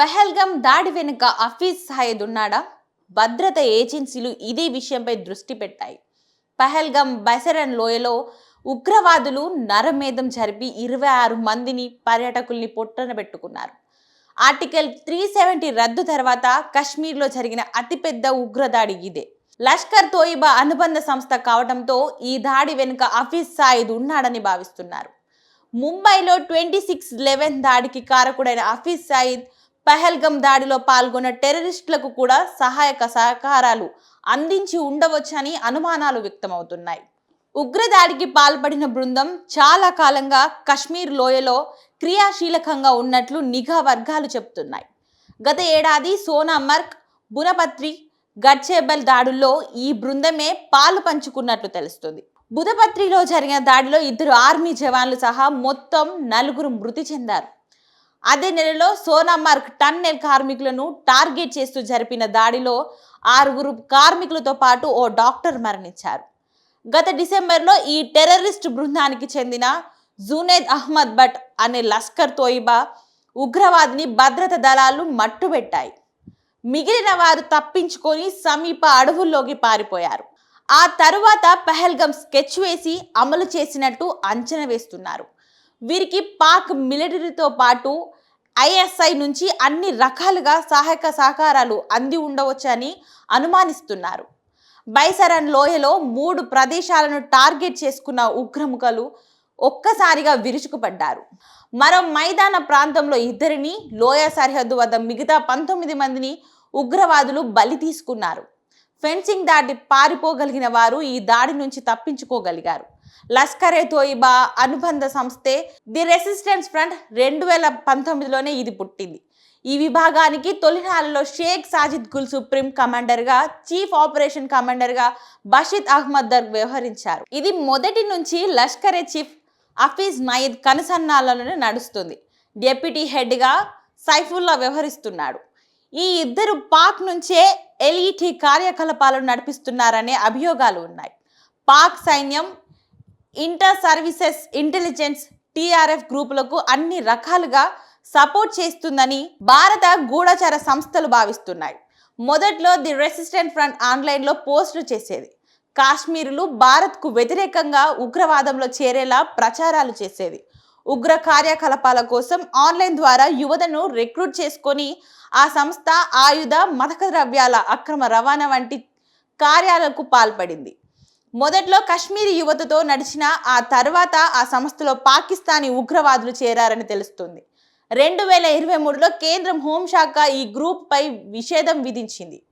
పెహల్గం దాడి వెనుక హఫీజ్ సయద్ ఉన్నాడా? భద్రత ఏజెన్సీలు ఇదే విషయంపై దృష్టి పెట్టాయి. పహల్గం బసరన్ లోయలో ఉగ్రవాదులు నరమేధం జరిపి ఇరవై ఆరు మందిని పర్యాటకుల్ని పొట్టన పెట్టుకున్నారు. ఆర్టికల్ త్రీ సెవెంటీ రద్దు తర్వాత కశ్మీర్లో జరిగిన అతిపెద్ద ఉగ్రదాడి ఇదే. లష్కర్ తోయిబా అనుబంధ సంస్థ కావడంతో ఈ దాడి వెనుక హఫీజ్ సాయిద్ ఉన్నాడని భావిస్తున్నారు. ముంబైలో ట్వంటీ సిక్స్ లెవెన్ దాడికి కారకుడైన హఫీజ్ సాయిద్ పెహల్గం దాడిలో పాల్గొన్న టెర్రరిస్టులకు కూడా సహాయక సహకారాలు అందించి ఉండవచ్చని అనుమానాలు వ్యక్తమవుతున్నాయి. ఉగ్రదాడికి పాల్పడిన బృందం చాలా కాలంగా కశ్మీర్ లోయలో క్రియాశీలకంగా ఉన్నట్లు నిఘా వర్గాలు చెబుతున్నాయి. గత ఏడాది సోనామర్క్ బురపత్రి గడ్చేబల్ దాడుల్లో ఈ బృందమే పాలు పంచుకున్నట్లు తెలుస్తుంది. బుధపత్రిలో జరిగిన దాడిలో ఇద్దరు ఆర్మీ జవాన్లు సహా మొత్తం నలుగురు మృతి చెందారు. అదే నెలలో సోనామార్గ్ టన్నెల్ కార్మికులను టార్గెట్ చేస్తూ జరిపిన దాడిలో ఆరుగురు కార్మికులతో పాటు ఓ డాక్టర్ మరణించారు. గత డిసెంబర్లో ఈ టెర్రరిస్ట్ బృందానికి చెందిన జునేద్ అహ్మద్ భట్ అనే లష్కర్ తోయిబా ఉగ్రవాదిని భద్రత దళాలు మట్టుబెట్టాయి. మిగిలిన వారు తప్పించుకొని సమీప అడవుల్లోకి పారిపోయారు. ఆ తరువాత పహల్గం స్కెచ్ వేసి అమలు చేసినట్టు అంచనా వేస్తున్నారు. వీరికి పాక్ మిలిటరీతో పాటు ఐఎస్ఐ నుంచి అన్ని రకాలుగా సహాయక సహకారాలు అంది ఉండవచ్చని అనుమానిస్తున్నారు. బైసరన్ లోయలో మూడు ప్రదేశాలను టార్గెట్ చేసుకున్న ఉగ్రముఖలు ఒక్కసారిగా విరుచుకుపడ్డారు. మరో మైదాన ప్రాంతంలో ఇద్దరిని లోయ సరిహద్దు వద్ద మిగతా పంతొమ్మిది మందిని ఉగ్రవాదులు బలి తీసుకున్నారు. ఫెన్సింగ్ దాటి పారిపోగలిగిన వారు ఈ దాడి నుంచి తప్పించుకోగలిగారు. లష్కర్ ఏ తోయిబా అనుబంధ సంస్థే ది రెసిస్టెన్స్ ఫ్రంట్ రెండు వేల పంతొమ్మిదిలోనే ఇది పుట్టింది. ఈ విభాగానికి తొలినాలలో షేక్ సాజిద్ గుల్ సుప్రీం కమాండర్గా చీఫ్ ఆపరేషన్ కమాండర్గా బషీద్ అహ్మద్ దర్ వ్యవహరించారు. ఇది మొదటి నుంచి లష్కర్ ఏ చీఫ్ హఫీజ్ నయీద్ కనుసన్నాలలోనే నడుస్తుంది. డెప్యూటీ హెడ్గా సైఫుల్లా వ్యవహరిస్తున్నాడు. ఈ ఇద్దరు పాక్ నుంచే ఎల్ఈటీ కార్యకలాపాలను నడిపిస్తున్నారనే అభియోగాలు ఉన్నాయి. పాక్ సైన్యం ఇంటర్ సర్వీసెస్ ఇంటెలిజెన్స్ టీఆర్ఎఫ్ గ్రూపులకు అన్ని రకాలుగా సపోర్ట్ చేస్తుందని భారత గూఢచర సంస్థలు భావిస్తున్నాయి. మొదట్లో ది రెసిస్టెంట్ ఫ్రంట్ ఆన్లైన్లో పోస్టులు చేసేది. కాశ్మీరులు భారత్కు వ్యతిరేకంగా ఉగ్రవాదంలో చేరేలా ప్రచారాలు చేసేది. ఉగ్ర కార్యకలాపాల కోసం ఆన్లైన్ ద్వారా యువతను రిక్రూట్ చేసుకొని ఆ సంస్థ ఆయుధ మతక ద్రవ్యాల అక్రమ రవాణా వంటి కార్యాలకు పాల్పడింది. మొదట్లో కశ్మీరీ యువతతో నడిచిన ఆ తర్వాత ఆ సంస్థలో పాకిస్తానీ ఉగ్రవాదులు చేరారని తెలుస్తుంది. రెండు వేల ఇరవై మూడులో కేంద్రం హోంశాఖ ఈ గ్రూప్పై నిషేధం విధించింది.